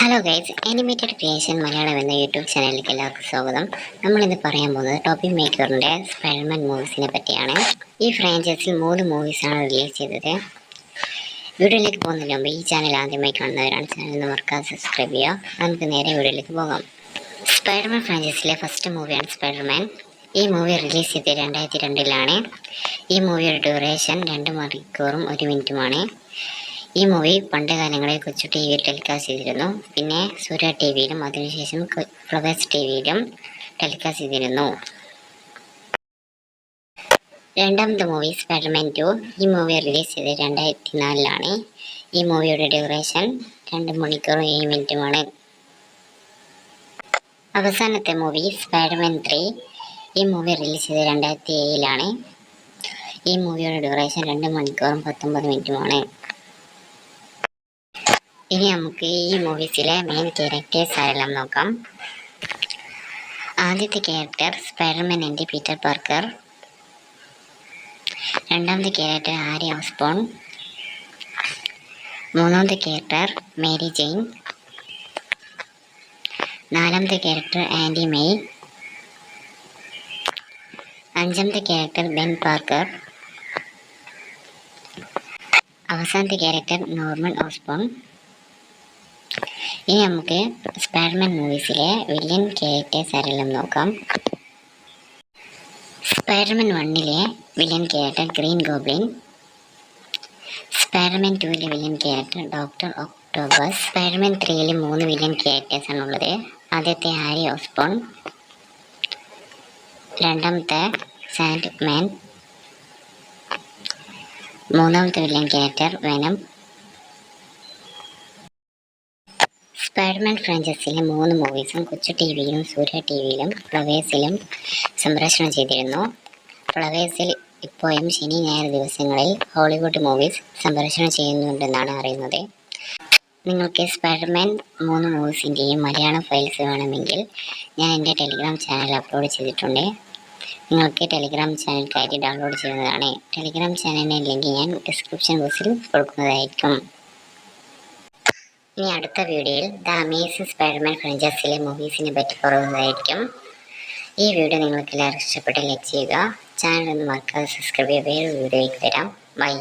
Hello guys animated creation Malayalam എന്ന YouTube ചാനലിലേക്ക് എല്ലാവർക്കും സ്വാഗതം. നമ്മളിന്ന് പറയാൻ പോകുന്നത് ടോപ്പി മേക്കറിന്റെ സ്പൈഡർമാൻ മൂവീസിനെ പറ്റിയാണ്. ഈ ഫ്രാഞ്ചൈസിൽ മൂന്ന് മൂവീസാണ് റിലീസ് ചെയ്തത്. വീഡിയോയിലേക്ക് പോകുന്നതിന് മുമ്പ് ഈ ചാനൽ ആദ്യമായി കാണുന്നവരാണ്. ചാനൽ മറക്കാതെ സബ്സ്ക്രൈബ് ചെയ്യുക. നമുക്ക് നേരെ വീഡിയോയിലേക്ക് പോകാം. സ്പൈഡർമാൻ ഫ്രാഞ്ചൈസിലെ ഫസ്റ്റ് മൂവിയാണ് സ്പൈഡർമാൻ ഈ മൂവി റിലീസ് ചെയ്തത് രണ്ടായിരത്തി രണ്ടിലാണ്. ഈ മൂവിയുടെ ഡ്യൂറേഷൻ രണ്ട് മണിക്കൂറും ഒരു മിനിറ്റുമാണ് ഈ മൂവി പണ്ട് കാലങ്ങളിൽ കൊച്ചു ടി വിയിൽ ടെലികാസ്റ്റ് ചെയ്തിരുന്നു. പിന്നെ സൂര്യ ടി വിയിലും അതിനുശേഷം ഫ്ലവേഴ്സ് ടി വിയിലും ടെലികാസ്റ്റ് ചെയ്തിരുന്നു. രണ്ടാമത്തെ മൂവി സ്പൈഡർമാൻ ടു ഈ മൂവി റിലീസ് ചെയ്തത് രണ്ടായിരത്തി നാലിലാണ് ഈ മൂവിയുടെ ഡ്യൂറേഷൻ രണ്ട് മണിക്കൂറും ഏഴ് മിനിറ്റുമാണ്. അവസാനത്തെ മൂവി സ്പൈഡർമാൻ ത്രീ ഈ മൂവി റിലീസ് ചെയ്തത് രണ്ടായിരത്തി ഏഴിലാണ്. ഈ മൂവിയുടെ ഡ്യൂറേഷൻ രണ്ട് മണിക്കൂറും പത്തൊമ്പത് മിനിറ്റുമാണ്. ഇനി നമുക്ക് ഈ മൂവീസിലെ മെയിൻ ക്യാരക്ടേഴ്സ് ആരെല്ലാം നോക്കാം? ആദ്യത്തെ ക്യാരക്ടർ സ്പൈഡർമാൻ എന്റെ പീറ്റർ പാർക്കർ രണ്ടാമത്തെ ക്യാരക്ടർ ആര്യ ഓസ്ബോൺ മൂന്നാമത്തെ ക്യാരക്ടർ മേരി ജെയിൻ നാലാമത്തെ ക്യാരക്ടർ ആൻഡി മെയ് അഞ്ചാമത്തെ ക്യാരക്ടർ ബെൻ പാർക്കർ അവസാനത്തെ ക്യാരക്ടർ നോർമൻ ഓസ്ബോൺ ഇനി നമുക്ക് സ്പൈഡർമാൻ മൂവീസിലെ വില്ലൻ ക്യാരക്ടേഴ്സ് ആരെല്ലാം നോക്കാം? സ്പൈഡർമാൻ വണ്ണിലെ villain character Green Goblin Spiderman ടൂവിലെ villain character doctor Octopus Spiderman ത്രീയിലെ മൂന്ന് വില്ലൻ ക്യാരക്ടേഴ്സ് ആണുള്ളത് ആദ്യത്തെ ഹാരി ഓസ്പോൺ രണ്ടാമത്തെ സാൻഡ് മാൻ മൂന്നാമത്തെ വില്ലൻ ക്യാരക്ടർ വെനം സ്പൈഡർമാൻ ഫ്രാഞ്ചൈസിയിലെ മൂന്ന് മൂവീസും കൊച്ചു ടി വിയിലും സൂര്യ ടി വിയിലും ഫ്ലവേഴ്സിലും സംപ്രേഷണം ചെയ്തിരുന്നു. ഫ്ലവേഴ്സിൽ ഇപ്പോഴും ശനി ഞായർ ദിവസങ്ങളിൽ ഹോളിവുഡ് മൂവീസ് സംപ്രേഷണം ചെയ്യുന്നുണ്ടെന്നാണ് അറിയുന്നത്. നിങ്ങൾക്ക് സ്പൈഡർമാൻ മൂന്ന് മൂവീസിന്റെയും മലയാളം ഫയൽസ് വേണമെങ്കിൽ ഞാൻ എന്റെ ടെലിഗ്രാം ചാനൽ അപ്ലോഡ് ചെയ്തിട്ടുണ്ട്. നിങ്ങൾക്ക് ടെലിഗ്രാം ചാനൽ കയറ്റി ഡൗൺലോഡ് ചെയ്യുന്നതാണ്. ടെലിഗ്രാം ചാനലിന്റെ ലിങ്ക് ഞാൻ ഡിസ്ക്രിപ്ഷൻ ബോക്സിൽ കൊടുക്കുന്നതായിരിക്കും. ഇനി അടുത്ത വീഡിയോയിൽ ദ അമേസിംഗ് സ്പൈഡർമാൻ ഫ്രഞ്ചസിലെ മൂവീസിനെ പറ്റി പറയുന്നതായിരിക്കും. ഈ വീഡിയോ നിങ്ങൾക്ക് എല്ലാവർക്കും ഇഷ്ടപ്പെട്ട ലൈക്ക് ചെയ്യുക. ചാനൽ ഒന്ന് മറക്കാതെ സബ്സ്ക്രൈബ് ചെയ്യുക. വേറൊരു വീഡിയോയ്ക്ക് തരാം ബൈ.